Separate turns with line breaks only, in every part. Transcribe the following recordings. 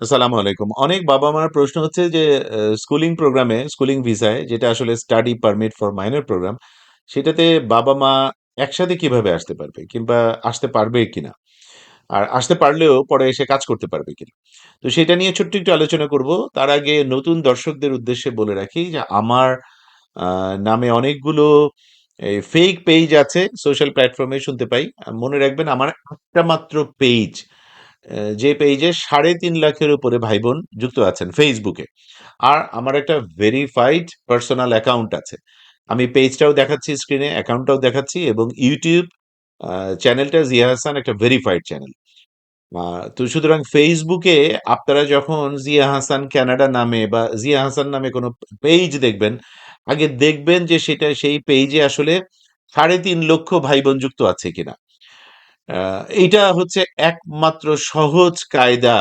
আসসালামু আলাইকুম। অনেক বাবা-মার প্রশ্ন হচ্ছে যে স্কুলিং প্রোগ্রামে, স্কুলিং ভিসায় যেটা আসলে study permit for minor programme, সেটাতে বাবা-মা একসাথে কীভাবে আসতে পারবে? কিংবা আসতে পারবে কিনা? আর আসতে পারলেও পরে এসে কাজ করতে পারবে কিনা? তো সেটা নিয়ে ছোট্ট একটু আলোচনা করব। তার আগে নতুন দর্শকদের উদ্দেশ্যে বলে রাখি যে আমার নামে অনেকগুলো এই ফেক পেজ আছে সোশ্যাল প্ল্যাটফর্মে শুনতে পাই। মনে রাখবেন আমার একটা মাত্র পেইজ যে পেইজে ৩.৫ লাখের উপরে ভাই-বোন যুক্ত আছেন ফেসবুকে। আর আমার একটা ভেরিফাইড পার্সোনাল অ্যাকাউন্ট আছে। আমি পেজটাও দেখাচ্ছি স্ক্রিনে, অ্যাকাউন্টটাও দেখাচ্ছি এবং ইউটিউব চ্যানেলটা জিয়া হাসান একটা ভেরিফাইড চ্যানেল। তো সুতরাং ফেসবুকে আপনারা যখন জিয়া হাসান ক্যানাডা নামে বা জিয়া হাসান নামে কোনো পেজ দেখবেন, আগে দেখবেন যে সেটা সেই পেজে আসলে ৩.৫ লক্ষ ভাই-বোন যুক্ত আছে কিনা। এইটা হচ্ছে একমাত্র সহজ কায়দা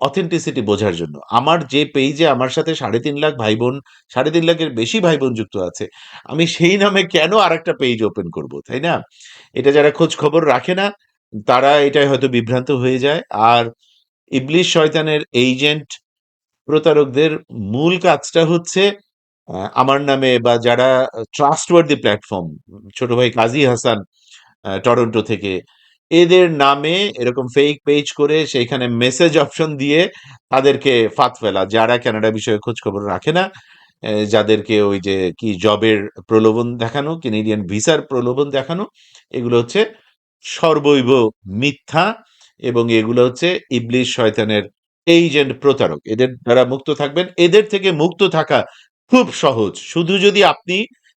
অথেন্টিসিটি বোঝার জন্য। আমার যে পেইজে আমার সাথে ৩.৫ লাখ ভাই-বোন ৩.৫ লাখের বেশি ভাই-বোন যুক্ত আছে, আমি সেই নামে কেন আরেকটা পেইজ ওপেন করব, তাই না? এটা যারা খোঁজ খবর রাখে না, তারা এটাই হয়তো বিভ্রান্ত হয়ে যায়। আর ইবলিশ শয়তানের এজেন্ট প্রতারকদের মূল কাজটা হচ্ছে আমার নামে বা যারা ট্রাস্টওয়ার্দি প্ল্যাটফর্ম, ছোট ভাই কাজী হাসান টরন্টো থেকে, এদের নামে এরকম ফেক পেজ করে সেইখানে মেসেজ অপশন দিয়ে তাদেরকে ফাঁদ ফেলা। যারা কানাডা বিষয়ে খোঁজখবর রাখে না, যাদেরকে ওই যে কি জবের প্রলোভন দেখানো, কেনেডিয়ান ভিসার প্রলোভন দেখানো, এগুলো হচ্ছে সর্বৈব মিথ্যা এবং এগুলো হচ্ছে ইবলিস শয়তানের এজেন্ট প্রতারক। এদের দ্বারা মুক্ত থাকবেন। এদের থেকে মুক্ত থাকা খুব সহজ। শুধু যদি আপনি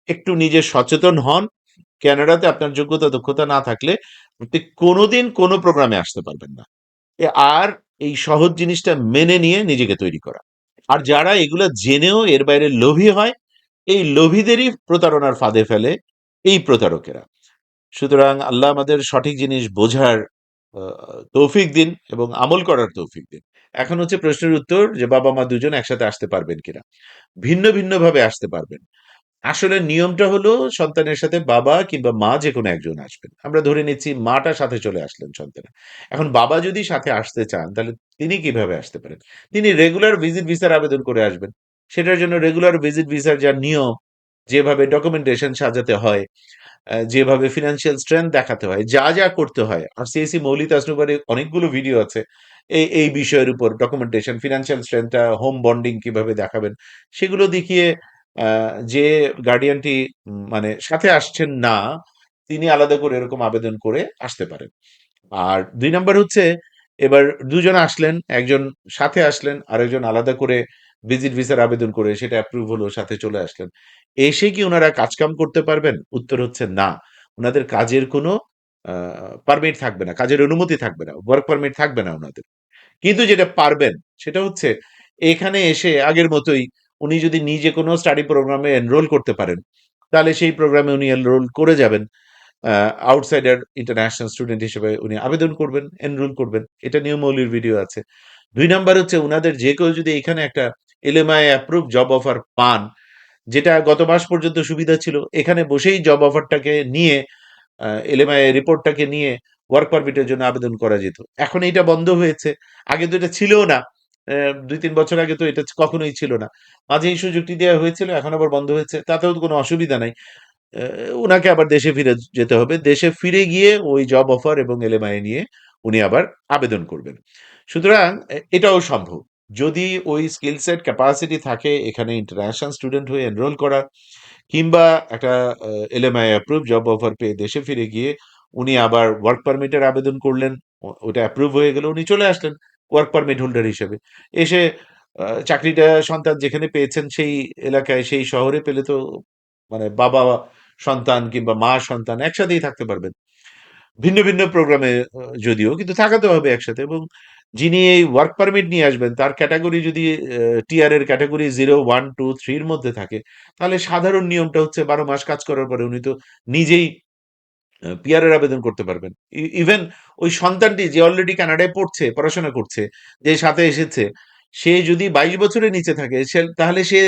একটু নিজে সচেতন হন, ক্যানাডাতে আপনার যোগ্যতা দক্ষতা না থাকলে আপনি কোনোদিন কোনো প্রোগ্রামে আসতে পারবেন না। আর এই সহজ জিনিসটা মেনে নিয়ে নিজেকে তৈরি করা। আর যারা এগুলা জেনেও এর বাইরে লোভী হয়, এই লোভীদেরই প্রতারণার ফাঁদে ফেলে এই প্রতারকেরা। সুতরাং আল্লাহ আমাদের সঠিক জিনিস বোঝার তৌফিক দিন এবং আমল করার তৌফিক দিন। এখন হচ্ছে প্রশ্নের উত্তর যে বাবা-মা দুজন একসাথে আসতে পারবেন কিনা? ভিন্ন, ভিন্নভাবে আসতে পারবেন। আসলে নিয়মটা হলো সন্তানের সাথে বাবা কিংবা মা যে কোনো একজন আসবেন। আমরা ধরে নিচ্ছি মাটা সাথে চলে আসলেন সন্তানের। এখন বাবা যদি সাথে আসতে চান তাহলে তিনি কীভাবে আসতে পারেন? তিনি রেগুলার ভিজিট ভিসার আবেদন করে আসবেন। সেটার জন্য রেগুলার ভিজিট ভিসার যা নিয়ম, যেভাবে ডকুমেন্টেশন সাজাতে হয়, যেভাবে ফিনান্সিয়াল স্ট্রেংথ দেখাতে হয়, যা, যা করতে হয়, আরসিআইসি মৌলিক তাসনুবারে অনেকগুলো ভিডিও আছে এই, এই বিষয়ের উপর ডকুমেন্টেশন, ফিনান্সিয়াল স্ট্রেংথটা, হোম বন্ডিং কীভাবে দেখাবেন, সেগুলো দেখিয়ে যে গার্ডিয়ানটি মানে সাথে আসছেন না, তিনি আলাদা করে এরকম আবেদন করে আসতে পারেন। আর দুই নম্বর হচ্ছে এবার দুজন আসলেন, একজন সাথে আসলেন, আরেকজন আলাদা করে ভিজিট ভিসার আবেদন করে সেটা অ্যাপ্রুভ হলো, সাথে চলে আসলেন। এসে কি ওনারা কাজ-কাম করতে পারবেন? উত্তর হচ্ছে না। ওনাদের কাজের কোনো পারমিট থাকবে না। কাজের অনুমতি থাকবে না। ওয়ার্ক পারমিট থাকবে না ওনাদের কিন্তু যেটা পারবেন সেটা হচ্ছে এখানে এসে আগের মতোই উনি যদি নিজে কোনো স্টাডি প্রোগ্রামে এনরোল করতে পারেন, তাহলে সেই প্রোগ্রামে উনি এনরোল করে যাবেন। আউটসাইডার ইন্টারন্যাশনাল স্টুডেন্ট হিসেবে উনি আবেদন করবেন, এনরোল করবেন। এটা নিয়মাবলীর ভিডিও আছে। দুই নাম্বার হচ্ছে উনাদের যে কেউ যদি এখানে একটা এলএমআই অ্যাপ্রুভ জব অফার পান, যেটা গত মাস পর্যন্ত সুবিধা ছিল, এখানে বসেই জব অফারটাকে নিয়ে এলএমআই রিপোর্টটাকে নিয়ে ওয়ার্ক পারমিটের জন্য আবেদন করা যেত। এখন এইটা বন্ধ হয়েছে। আগে তো এটা ছিলও না। অ্যা ২-৩ বছর আগে তো এটা কখনোই ছিল না। মাঝে এই সুযোগটি দেয়া হয়েছিল, এখন আবার বন্ধ হয়েছে। তাতেও কোনো অসুবিধা নাই। উনাকে আবার দেশে ফিরে যেতে হবে। দেশে ফিরে গিয়ে ওই জব অফার এবং এলএমআই নিয়ে উনি আবার আবেদন করবেন। সুতরাং এটাও সম্ভব। যদি ওই স্কিল সেট ক্যাপাসিটি থাকে এখানে ইন্টারন্যাশনাল স্টুডেন্ট হয়ে এনরোল করা কিংবা একটা এলএমআই অ্যাপ্রুভ জব অফার পেয়ে দেশে ফিরে গিয়ে উনি আবার ওয়ার্ক পারমিটের আবেদন করলেন। ওটা অ্যাপ্রুভ হয়ে গেল, উনি চলে আসলেন ওয়ার্ক পারমিট হোল্ডার হিসেবে। এসে চাকরিটা সন্তান যেখানে পেয়েছেন সেই এলাকায়, সেই শহরে পেলে তো মানে বাবা সন্তান কিংবা মা সন্তান একসাথেই থাকতে পারবেন। ভিন্ন, ভিন্ন প্রোগ্রামে যদিও কিন্তু থাকাতে হবে একসাথে এবং যিনি এই ওয়ার্ক পারমিট নিয়ে আসবেন তার ক্যাটাগরি যদি টিআর এর ক্যাটাগরি জিরো ওয়ান টু থ্রির মধ্যে থাকে, তাহলে সাধারণ নিয়মটা হচ্ছে ১২ মাস কাজ করার পরে উনি তো নিজেই এর আবেদন করতে পারবেন। ইভেন ওই সন্তানটি যে অলরেডি কানাডায় পড়ছে, পড়াশোনা করছে, যে সাথে এসেছে, সে যদি বাইশ বছরের নিচে থাকে সে তাহলে সে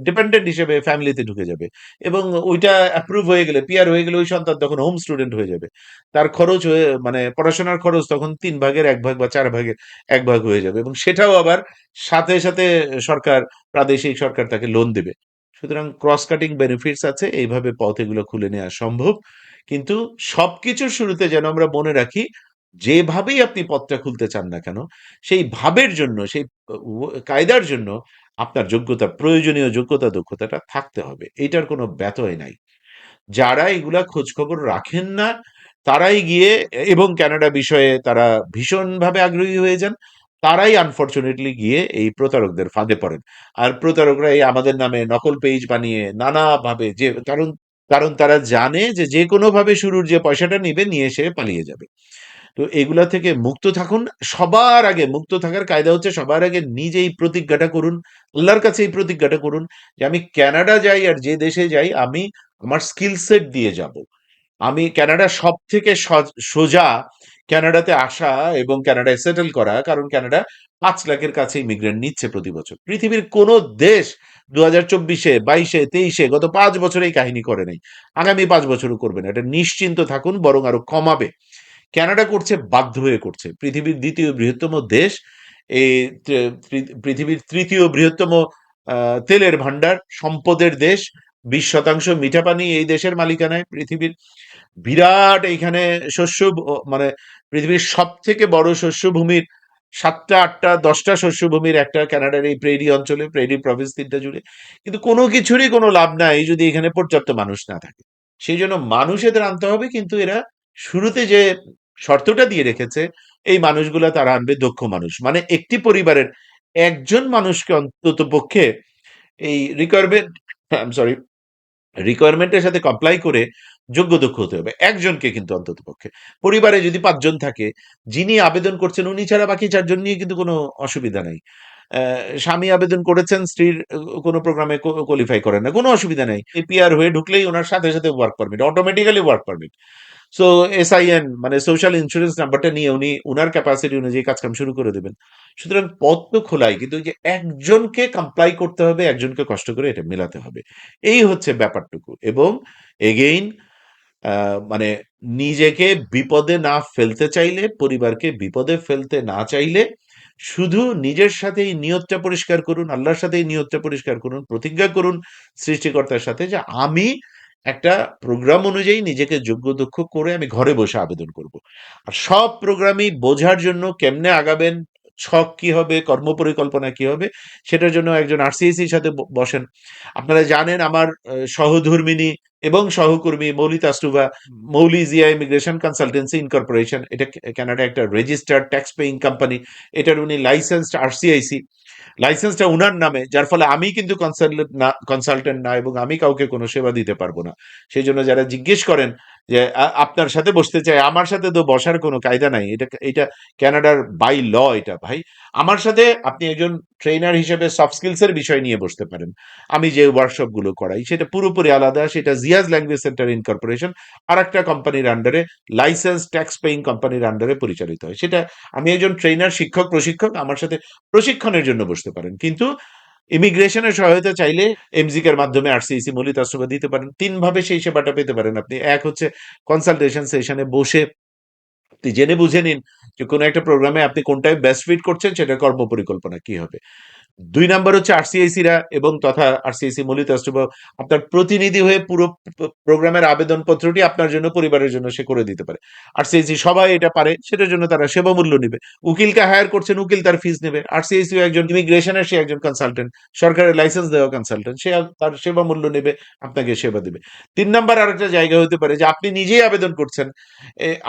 ডিপেন্ডেন্ট হিসেবে ফ্যামিলিতে ঢুকে যাবে। এবং ওইটা অ্যাপ্রুভ হয়ে গেলে পিয়ার হয়ে গেলে ওই সন্তান তখন হোম স্টুডেন্ট হয়ে যাবে। তার খরচ হয়ে মানে পড়াশোনার খরচ তখন তিন ভাগের এক ভাগ বা চার ভাগের এক ভাগ হয়ে যাবে। এবং সেটাও আবার সাথে সাথে সরকার প্রাদেশিক সরকার তাকে লোন দেবে। সুতরাং ক্রস কাটিং বেনিফিটস আছে এইভাবে পথ এগুলো খুলে নেওয়া সম্ভব। কিন্তু সবকিছুর শুরুতে যেন আমরা মনে রাখি, যেভাবেই আপনি পথটা খুলতে চান না কেন, সেই ভাবের জন্য, সেই কায়দার জন্য আপনার যোগ্যতা, প্রয়োজনীয় যোগ্যতা, দক্ষতাটা থাকতে হবে। এটার কোনো ব্যতয় নাই। যারা এগুলা খোঁজখবর রাখেন না, তারাই গিয়ে, এবং কানাডা বিষয়ে তারা ভীষণভাবে আগ্রহী হয়ে যান, তারাই আনফরচুনেটলি গিয়ে এই প্রতারকদের ফাঁদে পড়েন। আর প্রতারকরা এই আমাদের নামে নকল পেজ বানিয়ে নানাভাবে যে, কারণ কারণ তারা জানে যে যে কোনো ভাবে শুরুর যে পয়সাটা নিবে নিয়ে এসে পালিয়ে যাবে। তো এগুলা থেকে মুক্ত থাকুন। সবার আগে মুক্ত থাকার কায়দা হচ্ছে সবার আগে নিজেই প্রতিজ্ঞাটা করুন, আল্লাহর কাছে এই প্রতিজ্ঞাটা করুন যে আমি কানাডা যাই আর যে দেশে যাই আমি আমার স্কিল সেট দিয়ে যাব। আমি কানাডা সব থেকে সোজা ক্যানাডাতে আসা এবং ক্যানাডায় সেটেল করা, কারণ কানাডা পাঁচ লাখের কাছে ইমিগ্রেন্ট নিচ্ছে প্রতি বছর। পৃথিবীর কোন দেশ দু হাজার চব্বিশে, বাইশে, তেইশে গত পাঁচ বছরে এই কাহিনী করে নাই। আগামী পাঁচ বছরও করবে না। এটা নিশ্চিন্ত থাকুন, বরং আরও কমাবে। কানাডা করছে, বাধ্য হয়ে করছে। পৃথিবীর দ্বিতীয় বৃহত্তম দেশ এই পৃথিবীর তৃতীয় বৃহত্তম তেলের ভান্ডার সম্পদের দেশ, বিশ শতাংশ মিঠা পানি এই দেশের মালিকানায়। পৃথিবীর বিরাট এইখানে শস্য মানে পৃথিবীর সব থেকে বড় শস্য ভূমির সাতটা, আটটা, দশটা শস্যভূমির একটা কানাডার এই প্রেরি অঞ্চলে, প্রেরি প্রভিন্স তিনটা জুড়ে। কিন্তু কোনো কিছুরই কোনো লাভ নাই যদি এখানে পর্যাপ্ত মানুষ না থাকে। সেই জন্য মানুষ এদের আনতে হবে, কিন্তু এরা শুরুতে যে শর্তটা দিয়ে রেখেছে, এই মানুষগুলা তারা আনবে দক্ষ মানুষ। মানে একটি পরিবারের একজন মানুষকে অন্তত পক্ষে এই রিকোয়ারমেন্ট সরি রিকোয়ারমেন্টের সাথে কমপ্লাই করে যোগ্য দক্ষ হতে হবে। একজনকে কিন্তু অন্তত পক্ষে। পরিবারে যদি পাঁচজন থাকে, যিনি আবেদন করছেন, উনি ছাড়া বাকি চারজন নিয়ে কিন্তু কোনো অসুবিধা নাই। স্বামী আবেদন করেছেন, স্ত্রীর কোনো প্রোগ্রামে কোয়ালিফাই করেন না, কোনো অসুবিধা নেই। এপিআর হয়ে ঢুকলেই ওনার সাথে সাথে work permit automatically work permit so SIN মানে সোশ্যাল ইন্স্যুরেন্স নাম্বারটা নিয়ে উনি, উনার ক্যাপাসিটি অনুযায়ী কাজকাম শুরু করে দেবেন। সুতরাং পথ তো খোলাই, কিন্তু যে একজনকে কমপ্লাই করতে হবে, একজনকে কষ্ট করে এটা মেলাতে হবে। এই হচ্ছে ব্যাপারটুকু। এবং এগেইন মানে নিজেকে বিপদে না ফেলতে চাইলে, পরিবারকে বিপদে ফেলতে না চাইলে, শুধু নিজের সাথে এই নিয়তটা পরিষ্কার করুন, আল্লাহর সাথে এই নিয়তটা পরিষ্কার করুন, প্রতিজ্ঞা করুন সৃষ্টিকর্তার সাথে যে আমি একটা প্রোগ্রাম অনুযায়ী নিজেকে যোগ্য দক্ষ করে আমি ঘরে বসে আবেদন করব। আর সব প্রোগ্রামই বোঝার জন্য কেমনে আগাবেন, ছক কি হবে, কর্মপরিকল্পনা কি হবে, সেটার জন্য একজন আরসিএসির সাথে বসেন। আপনারা জানেন আমার সহধর্মিনী এবং সহকর্মী Mouli তাস্টুবা Mouli Zia immigration consultancy incorporation এটা কানাডা একটা রেজিস্টার্ড ট্যাক্স পেইং কোম্পানি এটার উনি লাইসেন্সড আরসিআইসি লাইসেন্সটা উনার নামে, যার ফলে আমি কিন্তু কনসালটেন্ট না কনসালটেন্ট না এবং আমি কাউকে কোনো সেবা দিতে পারব না। সেই জন্য যারা জিজ্ঞেস করেন যে আপনার সাথে বসতে চাই, আমার সাথে তো বসার কোনো কায়দা নাই। এটা এটা ক্যানাডার বাই ল এটা, ভাই। আমার সাথে আপনি একজন ট্রেনার হিসেবে সফট স্কিলস এর বিষয় নিয়ে বসতে পারেন। আমি যে ওয়ার্কশপগুলো করাই, সেটা পুরোপুরি আলাদা, সেটা জিয়াজ ল্যাঙ্গুয়েজ সেন্টার ইনকর্পোরেশন আর একটা কোম্পানির আন্ডারে লাইসেন্স ট্যাক্স পেইং কোম্পানির আন্ডারে পরিচালিত হয়। সেটা, আমি একজন ট্রেনার শিক্ষক, প্রশিক্ষক, আমার সাথে প্রশিক্ষণের জন্য বসতে পারেন। কিন্তু ইমিগ্রেশনের সহায়তা চাইলে এমজিকের মাধ্যমে আরসিসি মৌলিক আশ্রয় দিতে পারেন। তিন ভাবে সেই সেবাটা পেতে পারেন আপনি। এক হচ্ছে কনসালটেশন সেশনে বসে জেনে বুঝে নিন যে কোনো একটা প্রোগ্রামে আপনি কোনটায় বেস্ট ফিট করছেন সেটা কর্ম পরিকল্পনা কি হবে। দুই নাম্বার হচ্ছে আরসিআইসি রা এবং তথা আরসিআইসি মলিত আপনার প্রতিনিধি হয়ে পুরো প্রোগ্রামের আবেদন পত্রটি আপনার জন্য পরিবারের জন্য সে করে দিতে পারে। আরসিআইসি সবাই এটা পারে, সেটার জন্য তারা সেবা মূল্য নেবে। উকিলকে হায়ার করছেন, উকিল তার ফিস নেবে। আরসিআইসি একজন ইমিগ্রেশনের সে একজন কনসালটেন্ট সরকারের লাইসেন্স দেওয়া কনসালটেন্ট সে তার সেবা মূল্য নেবে, আপনাকে সেবা দেবে। তিন নাম্বার আরেকটা জায়গা হতে পারে যে আপনি নিজেই আবেদন করছেন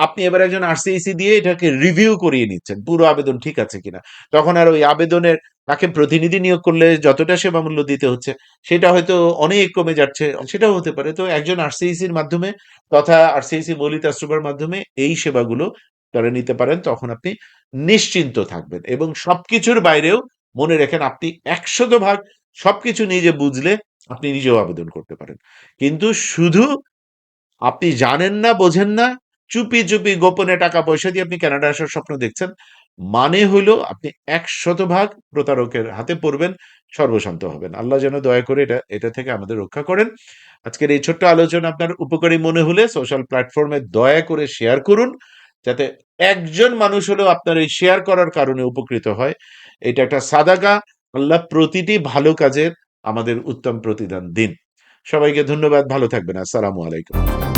আপনি এবার একজন আরসিআইসি দিয়ে এটাকে রিভিউ করিয়ে নিচ্ছেন, পুরো আবেদন ঠিক আছে কিনা। তখন আর ওই আবেদনের তাকে প্রতিনিধি নিয়োগ করলে যতটা সেবা মূল্য দিতে হচ্ছে, সেটা হয়তো অনেক কমে যাচ্ছে, সেটাও হতে পারে। তো একজন আরসিআইসির মাধ্যমে তথা আরসিআইসি মৌলিক আশ্রমের মাধ্যমে এই সেবাগুলো তারা নিতে পারেন, তখন আপনি নিশ্চিন্ত থাকবেন। এবং সবকিছুর বাইরেও মনে রাখেন আপনি একশত ভাগ সবকিছু নিজে বুঝলে আপনি নিজেও আবেদন করতে পারেন। কিন্তু শুধু আপনি জানেন না, বোঝেন না, চুপি চুপি গোপনে টাকা পয়সা দিয়ে আপনি কানাডা আসার স্বপ্ন দেখছেন মানে হইল আপনি এক শতভাগ প্রতারকের হাতে পড়বেন, সর্বশান্ত হবেন। আল্লাহ যেন দয়া করে এটা এটা থেকে আমাদের রক্ষা করেন। আজকের এই ছোট্ট আলোচনা আপনার উপকারী মনে হলে সোশ্যাল প্ল্যাটফর্মে দয়া করে শেয়ার করুন, যাতে একজন মানুষ হলেও আপনার এই শেয়ার করার কারণে উপকৃত হয়। এটা একটা সাদাকা আল্লাহ প্রতিটি ভালো কাজের আমাদের উত্তম প্রতিদান দিন। সবাইকে ধন্যবাদ, ভালো থাকবেন। আসসালামু আলাইকুম।